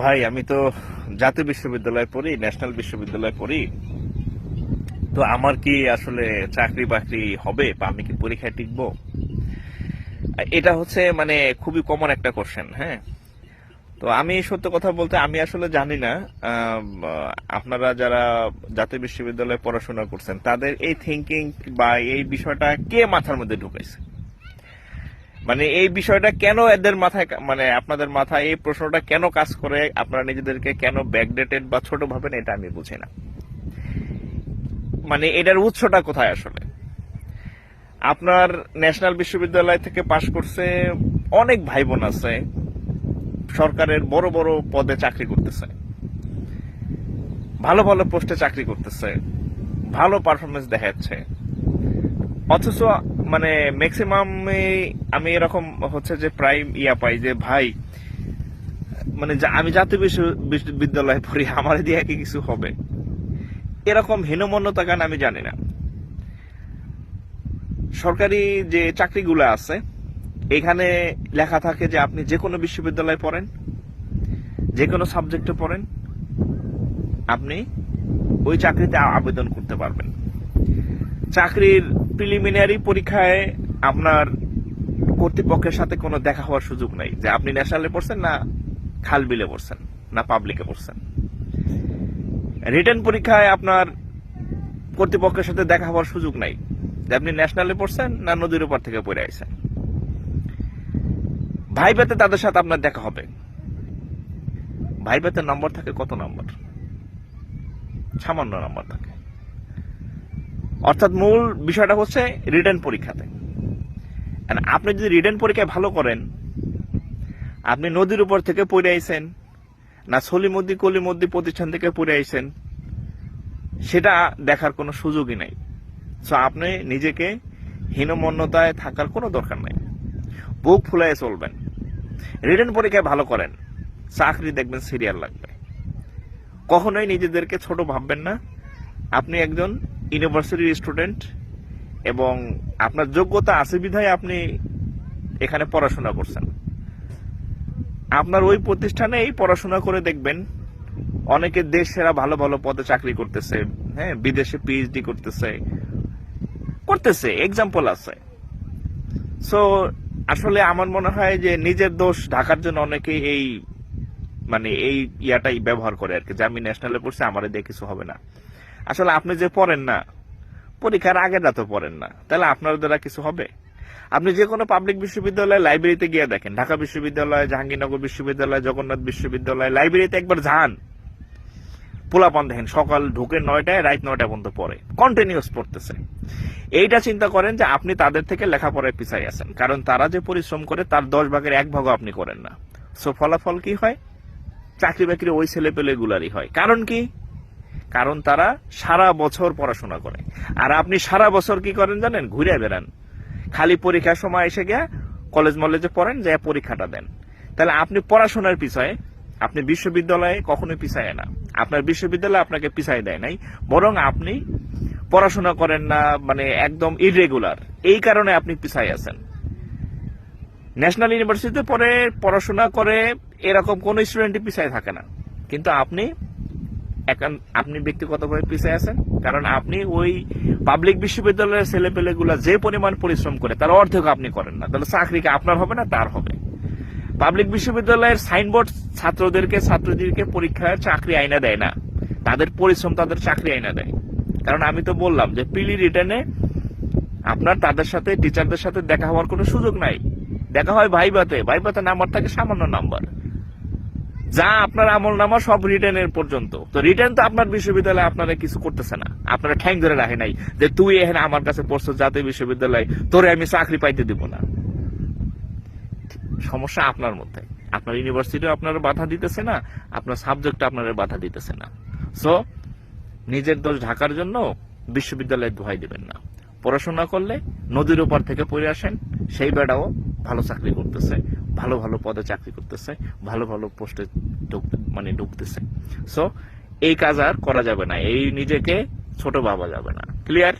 ভাই, আমি তো জাতীয় বিশ্ববিদ্যালয়ে পড়ি, ন্যাশনাল বিশ্ববিদ্যালয়ে পড়ি। তো আমার কি আসলে চাকরি বাকরি হবে বা আমি কি পরীক্ষায় টিকবো? এটা হচ্ছে মানে খুবই কমন একটা কোশ্চেন হ্যাঁ? তো আমি সত্য কথা বলতে আমি আসলে জানি না আপনারা যারা জাতীয় বিশ্ববিদ্যালয়ে পড়াশোনা করছেন, তাদের এই থিঙ্কিং বা এই বিষয়টা কে মাথার মধ্যে ঢুকাইছে? মানে এই বিষয়টা কেন এদের মাথায় মানে আপনাদের মাথায় এই প্রশ্নটা কেন কাজ করে? আপনারা নিজেদেরকে কেন ব্যাকডেটেড বা ছোট ভাবেন এটা আমি বুঝি না। মানে এটার উৎসটা কোথায় আসলে? আপনার ন্যাশনাল বিশ্ববিদ্যালয় থেকে পাশ করছে অনেক ভাই বোন আছে, সরকারের বড় বড় পদে চাকরি করতেছে, ভালো ভালো পোস্টে চাকরি করতেছে, ভালো পারফরমেন্স দেখাচ্ছে, অথচ মানে ম্যাক্সিমাম আমি এরকম হচ্ছে যে প্রায় ইয়া পাই যে, ভাই মানে আমি জাতীয় বিশ্ব- বিশ্ববিদ্যালয়ে পড়ি, আমার দিয়ে কি কিছু হবে। এরকম হীনমন্যতা গান আমি জানি না। সরকারি যে চাকরিগুলো আছে, এখানে লেখা থাকে যে আপনি যে কোনো বিশ্ববিদ্যালয়ে পড়েন, যে কোনো সাবজেক্টে পড়েন, আপনি ওই চাকরিতে আবেদন করতে পারবেন। চাকরির প্রিলিমিনারি পরীক্ষায় আপনার কর্তৃপক্ষের সাথে কোনো দেখা হওয়ার সুযোগ নাই যে আপনি ন্যাশনালে পড়ছেন না খাল বিলে পড়ছেন, না পাবলিকে পড়ছেন। রিটার্ন পরীক্ষায় আপনার কর্তৃপক্ষের সাথে দেখা হওয়ার সুযোগ নাই যে আপনি ন্যাশনালে পড়ছেন না নদীর উপর থেকে পড়ে আইছেন। ভাইবেতে তাদের সাথে আপনার দেখা হবে। ভাইবেতে নম্বর থাকে কত নম্বর সামান্য নম্বর থাকে। অর্থাৎ মূল বিষয়টা হচ্ছে রিটার্ন পরীক্ষাতে। আপনি যদি রিটার্ন পরীক্ষায় ভালো করেন, আপনি নদীর উপর থেকে পড়ে আইছেন, না সলিমদ্দি কলিমদ্দি প্রতিষ্ঠান থেকে পড়ে আইছেন, সেটা দেখার কোনো সুযোগই নাই। সো আপনি নিজেকে হীনমন্যতায় থাকার কোনো দরকার নাই। বুক ফুলায় চলবেন। রিটার্ন পরীক্ষায় ভালো করেন, চাকরি দেখবেন, সিরিয়াল লাগবে। কখনোই নিজেদেরকে ছোট ভাববেন না। আপনি একজন ইউনিভার্সিটির স্টুডেন্ট এবং আপনার যোগ্যতা আছে বিধায় আপনি এখানে পড়াশোনা করছেন। আপনার ওই প্রতিষ্ঠানেই পড়াশোনা করে দেখবেন, অনেকে দেশ সেরা ভালো ভালো পদে চাকরি করতেছে হ্যাঁ বিদেশে পিএইচডি করতেছে করতেছে এক্সাম্পল আছে। সো আসলে আমার মনে হয় যে নিজের দোষ ঢাকার জন্য অনেকে এই মানে এই ইয়াটাই ব্যবহার করে আর কি। যে আমি ন্যাশনালে পড়ছি আমার দিয়ে কিছু হবে না। আসলে আপনি যে পড়েন না, পরীক্ষার আগের রাতে পড়েন না, তাহলে আপনার দ্বারা কিছু হবে? আপনি যে কোনো পাবলিক বিশ্ববিদ্যালয় লাইব্রেরিতে গিয়ে দেখেন, ঢাকা বিশ্ববিদ্যালয়, জাহাঙ্গীরনগর বিশ্ববিদ্যালয়, জগন্নাথ বিশ্ববিদ্যালয় লাইব্রেরিতে একবার যান। পোলাপান দেখেন, সকাল ঢুকে নয়টায়, রাত নয়টা পর্যন্ত পড়ে। কন্টিনিউস পড়তেছে। এইটা চিন্তা করেন যে আপনি তাদের থেকে লেখাপড়ায় পিছাই আছেন, কারণ তারা যে পরিশ্রম করে, তার দশ ভাগের এক ভাগও আপনি করেন না। সো ফলাফল কি হয়? চাকরি বাকরি ওই ছেলে পেলে গুলারই হয়। কারণ কি? কারণ তারা সারা বছর পড়াশোনা করে। আর আপনি সারা বছর কি করেন জানেন? ঘুরে বেড়ান। খালি পরীক্ষার সময় এসে গিয়া কলেজ মলেজে পড়েন, যে পরীক্ষাটা দেন। তাহলে আপনি পড়াশোনার পিছয়ে আপনি বিশ্ববিদ্যালয়ে কখনোই পিছায় না। আপনার বিশ্ববিদ্যালয় আপনাকে পিছায় দেয় নাই। বরং আপনি পড়াশোনা করেন না মানে একদম ইরেগুলার এই কারণে আপনি পিছায় আছেন। ন্যাশনাল ইউনিভার্সিটিতে পরে পড়াশোনা করে, এরকম কোন স্টুডেন্টই পিছায় থাকে না। কিন্তু আপনি একান আপনি ব্যক্তিগতভাবে পিছিয়ে আছেন? কারণ আপনি ওই পাবলিক বিশ্ববিদ্যালয়ের ছেলেপেলেগুলা যে পরিমাণ পরিশ্রম করে, তার অর্ধেক আপনি করেন না। তাহলে চাকরিকে আপনার হবে না? তার হবে। পাবলিক বিশ্ববিদ্যালয়ের সাইনবোর্ড ছাত্রদেরকে, ছাত্রীদেরকে পরীক্ষায় চাকরি আইনা দেয় না। তাদের পরিশ্রম তাদের চাকরি আইনা দেয়। কারণ আমি তো বললাম যে পিলি রিটার্নে আপনার তাদের সাথে টিচারদের সাথে দেখা হওয়ার কোনো সুযোগ নাই। দেখা হয় ভাইবাতে। ভাইবাতে নাম্বার থাকে সামান্য নাম্বার যা আপনার আমল নামা সব রিটার্নের পর্যন্ত। তো রিটার্ন তো আপনার বিশ্ববিদ্যালয়ে আপনারা কিছু করতেছে না। আপনারা ঠ্যাং ধরে রাখে নাই যে তুই এখানে আমার কাছে পড়ছো জাতীয় বিশ্ববিদ্যালয়, তোরে আমি চাকরি পাইতে দিব না। সমস্যা আপনার মধ্যে। আপনার ইউনিভার্সিটি আপনার বাধা দিতেছে না, আপনার সাবজেক্ট আপনার বাধা দিতেছে না। সো নিজের দোষ ঢাকার জন্য বিশ্ববিদ্যালয়ে দোহাই দিবেন না। পড়াশোনা করলে নদীর ওপার থেকে পড়ে আসেন, সেই বেড়াও ভালো চাকরি করতেছে। ভালো ভালো পদে চাকরি করতেছে, ভালো ভালো পোস্টে মানে ঢুকতেছে। সো এই কাজ আর করা যাবে না, এই নিজেকে ছোট ভাবা যাবে না। ক্লিয়ার